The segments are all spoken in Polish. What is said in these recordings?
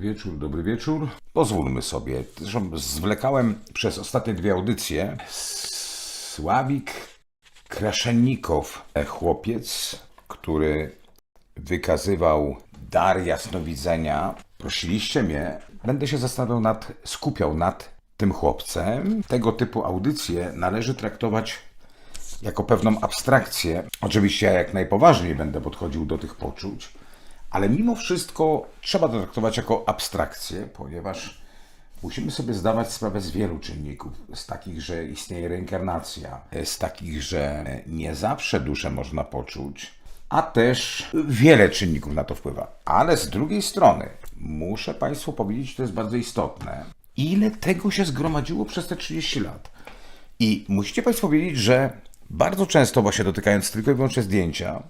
wieczór, dobry wieczór. Pozwólmy sobie. Zresztą zwlekałem przez ostatnie dwie audycje. Sławik Kraszennikow, e, chłopiec, który wykazywał dar jasnowidzenia. Prosiliście mnie, będę się zastanawiał nad, skupiał nad tym chłopcem. Tego typu audycje należy traktować jako pewną abstrakcję. Oczywiście ja jak najpoważniej będę podchodził do tych poczuć, ale mimo wszystko trzeba to traktować jako abstrakcję, ponieważ musimy sobie zdawać sprawę z wielu czynników. Z takich, że istnieje reinkarnacja, z takich, że nie zawsze duszę można poczuć, a też wiele czynników na to wpływa. Ale z drugiej strony, muszę Państwu powiedzieć, to jest bardzo istotne, ile tego się zgromadziło przez te 30 lat. I musicie Państwo wiedzieć, że bardzo często, właśnie dotykając tylko i wyłącznie zdjęcia,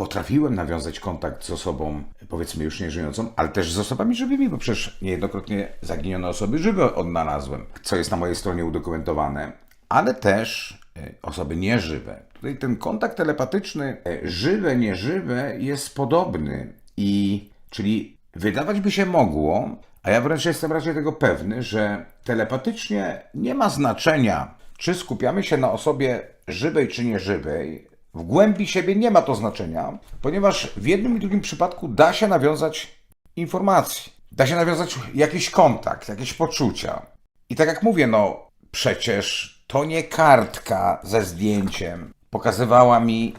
potrafiłem nawiązać kontakt z osobą, powiedzmy już nieżyjącą, ale też z osobami żywymi, bo przecież niejednokrotnie zaginione osoby żywe odnalazłem, co jest na mojej stronie udokumentowane, ale też e, osoby nieżywe. Tutaj ten kontakt telepatyczny, e, żywe, nieżywe, jest podobny i czyli wydawać by się mogło, a ja wręcz jestem raczej tego pewny, że telepatycznie nie ma znaczenia, czy skupiamy się na osobie żywej czy nieżywej. W głębi siebie nie ma to znaczenia, ponieważ w jednym i drugim przypadku da się nawiązać informacji, da się nawiązać jakiś kontakt, jakieś poczucia. I tak jak mówię, no przecież to nie kartka ze zdjęciem pokazywała mi,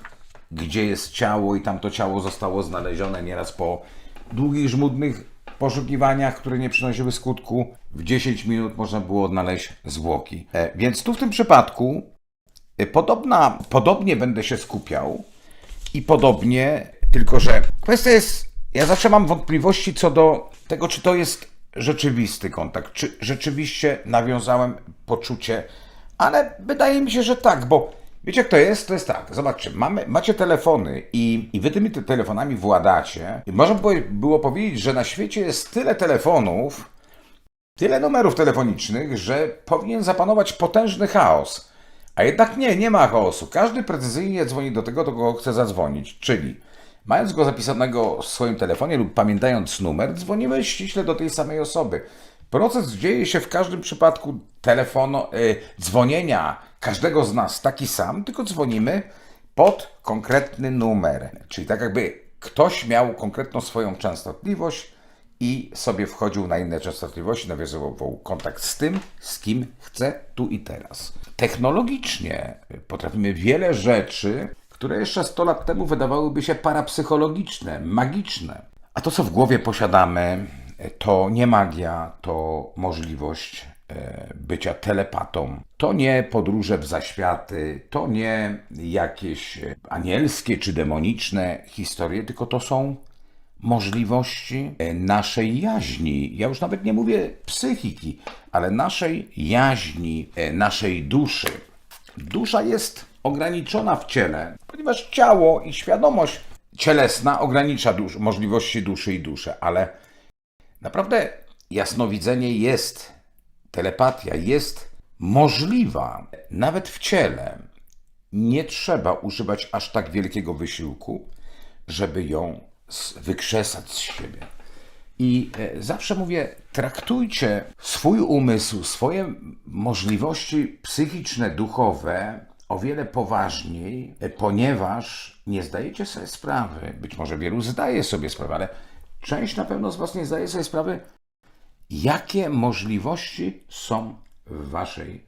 gdzie jest ciało, i tam to ciało zostało znalezione nieraz po długich, żmudnych poszukiwaniach, które nie przynosiły skutku. W 10 minut można było odnaleźć zwłoki. E, więc tu w tym przypadku podobna, podobnie będę się skupiał i podobnie, tylko że kwestia jest, ja zawsze mam wątpliwości co do tego, czy to jest rzeczywisty kontakt, czy rzeczywiście nawiązałem poczucie, ale wydaje mi się, że tak, bo Wiecie, jak to jest? To jest tak. Zobaczcie, mamy, macie telefony i, i wy tymi te telefonami władacie. I można by było powiedzieć, że na świecie jest tyle telefonów, tyle numerów telefonicznych, że powinien zapanować potężny chaos. A jednak nie, nie ma chaosu. Każdy precyzyjnie dzwoni do tego, do kogo chce zadzwonić. Czyli mając go zapisanego w swoim telefonie lub pamiętając numer, dzwonimy ściśle do tej samej osoby. Proces dzieje się w każdym przypadku telefonu, y, dzwonienia każdego z nas taki sam, tylko dzwonimy pod konkretny numer. Czyli tak jakby ktoś miał konkretną swoją częstotliwość i sobie wchodził na inne częstotliwości, nawiązywał kontakt z tym, z kim chce tu i teraz. Technologicznie potrafimy wiele rzeczy, które jeszcze 100 lat temu wydawałyby się parapsychologiczne, magiczne. A to, co w głowie posiadamy, to nie magia, to możliwość e, bycia telepatą. To nie podróże w zaświaty, to nie jakieś anielskie czy demoniczne historie, tylko to są możliwości e, naszej jaźni. Ja już nawet nie mówię psychiki, ale naszej jaźni, naszej duszy. Dusza jest ograniczona w ciele, ponieważ ciało i świadomość cielesna ogranicza dusz, możliwości duszy i duszę, ale Naprawdę jasnowidzenie jest, telepatia jest możliwa, nawet w ciele. Nie trzeba używać aż tak wielkiego wysiłku, żeby ją wykrzesać z siebie. I e, zawsze mówię, traktujcie swój umysł, swoje możliwości psychiczne, duchowe o wiele poważniej, e, ponieważ nie zdajecie sobie sprawy, być może wielu zdaje sobie sprawę, ale część na pewno z Was nie zdaje sobie sprawy, jakie możliwości są w Waszej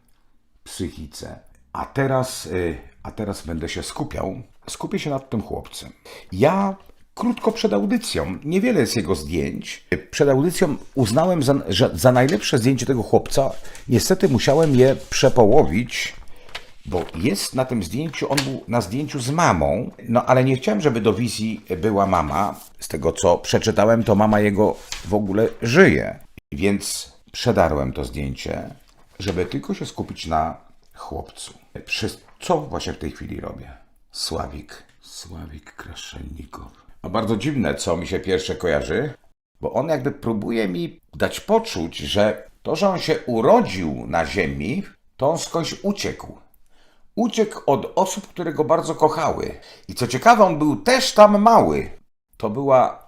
psychice. A teraz, y, a teraz będę się skupiał, skupię się nad tym chłopcem. Ja krótko przed audycją, niewiele jest jego zdjęć. Przed audycją uznałem za, że za najlepsze zdjęcie tego chłopca. Niestety musiałem je przepołowić, bo jest na tym zdjęciu, on był na zdjęciu z mamą, no ale nie chciałem, żeby do wizji była mama. Z tego co przeczytałem, to mama jego w ogóle żyje. Więc przedarłem to zdjęcie, żeby tylko się skupić na chłopcu. Przez co właśnie w tej chwili robię? Sławik. Sławik Kraszennikow. No bardzo dziwne, co mi się pierwsze kojarzy, bo on jakby próbuje mi dać poczuć, że to, że on się urodził na ziemi, to on skądś uciekł. Uciekł od osób, które go bardzo kochały. I co ciekawe, on był też tam mały. To była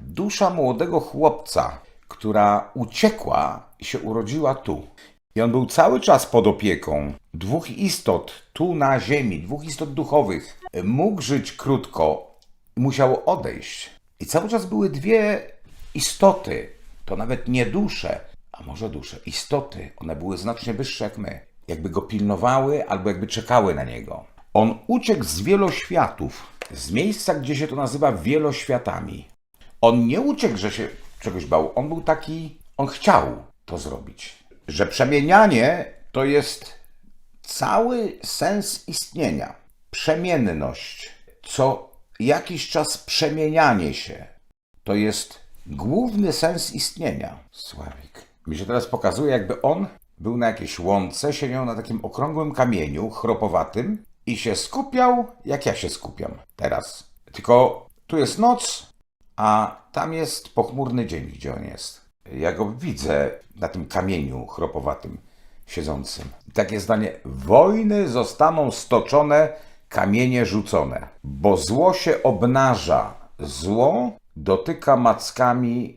dusza młodego chłopca, która uciekła i się urodziła tu. I on był cały czas pod opieką dwóch istot tu na ziemi, dwóch istot duchowych. Mógł żyć krótko i musiał odejść. I cały czas były dwie istoty, to nawet nie dusze, a może dusze, istoty. One były znacznie wyższe jak my. Jakby go pilnowały albo jakby czekały na niego. On uciekł z wieloświatów, z miejsca, gdzie się to nazywa wieloświatami. On nie uciekł, że się czegoś bał. On był taki, on chciał to zrobić. Że przemienianie to jest cały sens istnienia. Przemienność. Co jakiś czas przemienianie się. To jest główny sens istnienia. Sławik. Mi się teraz pokazuje, jakby on był na jakiejś łące, siedział na takim okrągłym kamieniu, chropowatym i się skupiał, jak ja się skupiam teraz. Tylko tu jest noc, a tam jest pochmurny dzień, gdzie on jest. Ja go widzę na tym kamieniu chropowatym siedzącym. Takie zdanie: Wojny zostaną stoczone, kamienie rzucone, bo zło się obnaża. Zło dotyka mackami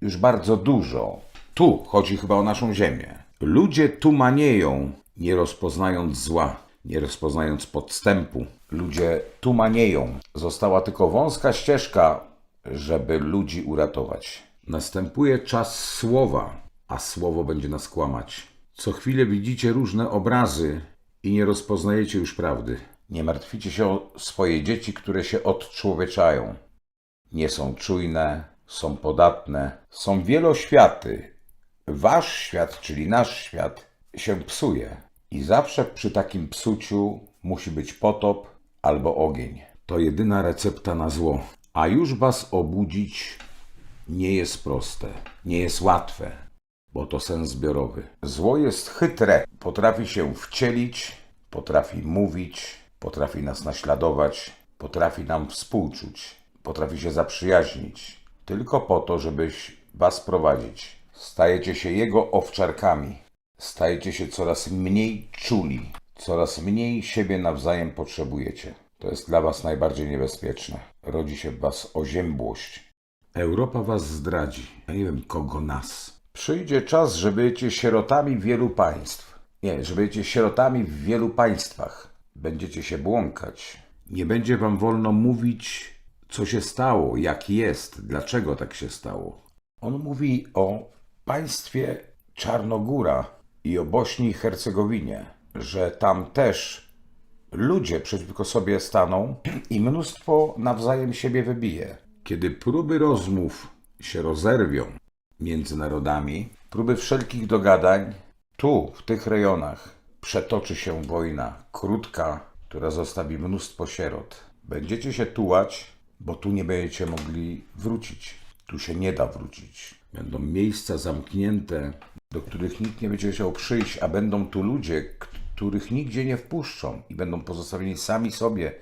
już bardzo dużo. Tu chodzi chyba o naszą ziemię. Ludzie tumanieją, nie rozpoznając zła, nie rozpoznając podstępu. Ludzie tumanieją. Została tylko wąska ścieżka, żeby ludzi uratować. Następuje czas słowa, a słowo będzie nas kłamać. Co chwilę widzicie różne obrazy i nie rozpoznajecie już prawdy. Nie martwicie się o swoje dzieci, które się odczłowieczają. Nie są czujne, są podatne, są wieloświaty. Wasz świat, czyli nasz świat, się psuje. I zawsze przy takim psuciu musi być potop albo ogień. To jedyna recepta na zło. A już was obudzić nie jest proste, nie jest łatwe, bo to sens zbiorowy. Zło jest chytre, potrafi się wcielić, potrafi mówić, potrafi nas naśladować, potrafi nam współczuć, potrafi się zaprzyjaźnić, tylko po to, żebyś was prowadzić. Stajecie się jego owczarkami, stajecie się coraz mniej czuli, coraz mniej siebie nawzajem potrzebujecie. To jest dla was najbardziej niebezpieczne. Rodzi się w was oziębłość. Europa was zdradzi. Ja nie wiem kogo nas. Przyjdzie czas, że będziecie sierotami wielu państw. Nie, że będziecie sierotami w wielu państwach. Będziecie się błąkać. Nie będzie wam wolno mówić, co się stało, jak jest, dlaczego tak się stało. On mówi o państwie Czarnogóra i o Bośni i Hercegowinie, że tam też ludzie przeciwko sobie staną i mnóstwo nawzajem siebie wybije. Kiedy próby rozmów się rozerwią między narodami, próby wszelkich dogadań, tu, w tych rejonach, przetoczy się wojna krótka, która zostawi mnóstwo sierot. Będziecie się tułać, bo tu nie będziecie mogli wrócić. Tu się nie da wrócić. Będą miejsca zamknięte, do których nikt nie będzie chciał przyjść, a będą tu ludzie, których nigdzie nie wpuszczą i będą pozostawieni sami sobie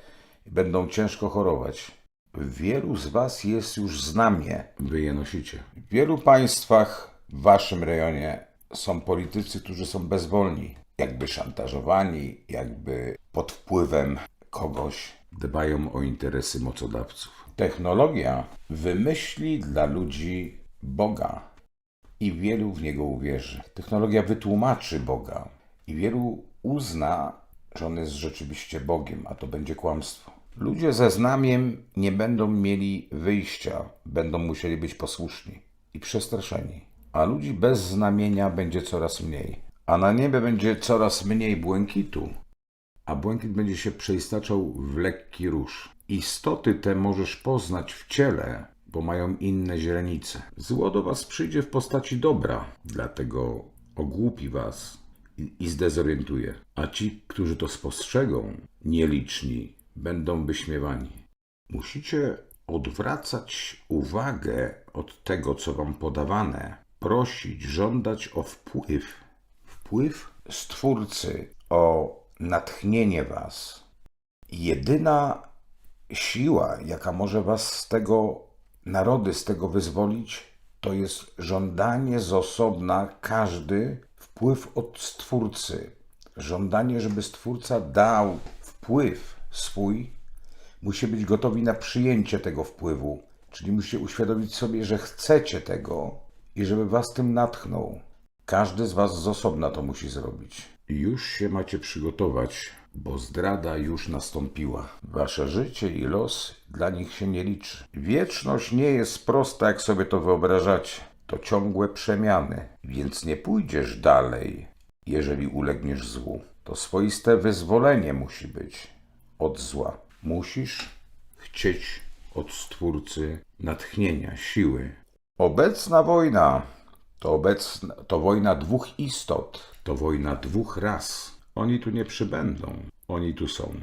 i będą ciężko chorować. Wielu z Was jest już znamie, wy je nosicie. W wielu państwach w Waszym rejonie są politycy, którzy są bezwolni, jakby szantażowani, jakby pod wpływem kogoś. Dbają o interesy mocodawców. Technologia wymyśli dla ludzi Boga i wielu w niego uwierzy. Technologia wytłumaczy Boga i wielu uzna, że on jest rzeczywiście Bogiem, a to będzie kłamstwo. Ludzie ze znamiem nie będą mieli wyjścia, będą musieli być posłuszni i przestraszeni. A ludzi bez znamienia będzie coraz mniej. A na niebie będzie coraz mniej błękitu, a błękit będzie się przeistaczał w lekki róż. Istoty te możesz poznać w ciele, bo mają inne źrenice. Zło do was przyjdzie w postaci dobra, dlatego ogłupi was i, i zdezorientuje. A ci, którzy to spostrzegą, nieliczni, będą wyśmiewani. Musicie odwracać uwagę od tego, co wam podawane, prosić, żądać o wpływ. Wpływ Stwórcy, o natchnienie was. Jedyna siła, jaka może was z tego narody, z tego wyzwolić, to jest żądanie z osobna, każdy wpływ od Stwórcy. Żądanie, żeby Stwórca dał wpływ swój, musi być gotowi na przyjęcie tego wpływu. Czyli musicie uświadomić sobie, że chcecie tego i żeby was tym natchnął. Każdy z was z osobna to musi zrobić. Już się macie przygotować, bo zdrada już nastąpiła. Wasze życie i los dla nich się nie liczy. Wieczność nie jest prosta, jak sobie to wyobrażacie. To ciągłe przemiany, więc nie pójdziesz dalej, jeżeli ulegniesz złu. To swoiste wyzwolenie musi być od zła. Musisz chcieć od Stwórcy natchnienia, siły. Obecna wojna to, obecna, to wojna dwóch istot, to wojna dwóch ras. Oni tu nie przybędą, oni tu są.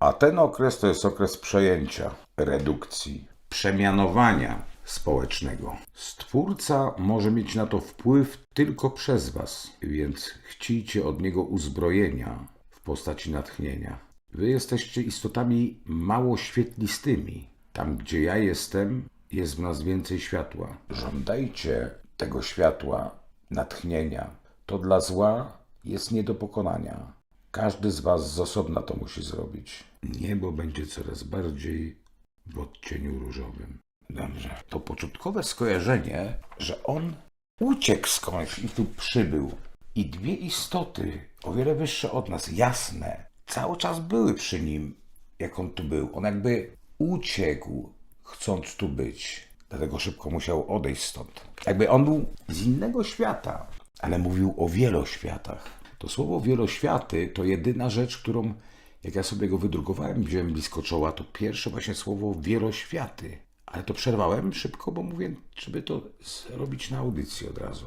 A ten okres to jest okres przejęcia, redukcji, przemianowania społecznego. Stwórca może mieć na to wpływ tylko przez Was, więc chcicie od niego uzbrojenia w postaci natchnienia. Wy jesteście istotami mało świetlistymi. Tam, gdzie ja jestem, jest w nas więcej światła. Żądajcie tego światła, natchnienia. To dla zła jest nie do pokonania. Każdy z Was z osobna to musi zrobić. Niebo będzie coraz bardziej w odcieniu różowym. Dobrze. To początkowe skojarzenie, że on uciekł skądś i tu przybył. I dwie istoty, o wiele wyższe od nas, jasne, cały czas były przy nim, jak on tu był. On jakby uciekł, chcąc tu być. Dlatego szybko musiał odejść stąd. Jakby on był z innego świata, ale mówił o wieloświatach. To słowo wieloświaty to jedyna rzecz, którą, jak ja sobie go wydrukowałem, wziąłem blisko czoła, to pierwsze właśnie słowo wieloświaty. Ale to przerwałem szybko, bo mówię, żeby to zrobić na audycji od razu.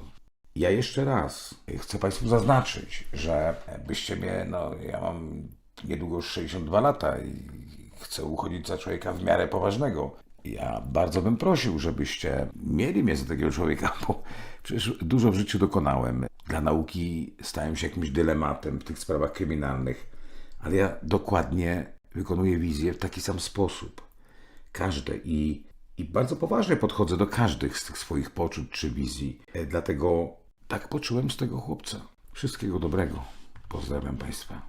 Ja jeszcze raz chcę Państwu zaznaczyć, że byście mnie, no ja mam niedługo już 62 lata i chcę uchodzić za człowieka w miarę poważnego. Ja bardzo bym prosił, żebyście mieli mnie za takiego człowieka, bo przecież dużo w życiu dokonałem. Dla nauki stałem się jakimś dylematem w tych sprawach kryminalnych, ale ja dokładnie wykonuję wizję w taki sam sposób. Każde i, i bardzo poważnie podchodzę do każdych z tych swoich poczuć czy wizji. E, Dlatego tak poczułem z tego chłopca. Wszystkiego dobrego. Pozdrawiam Państwa.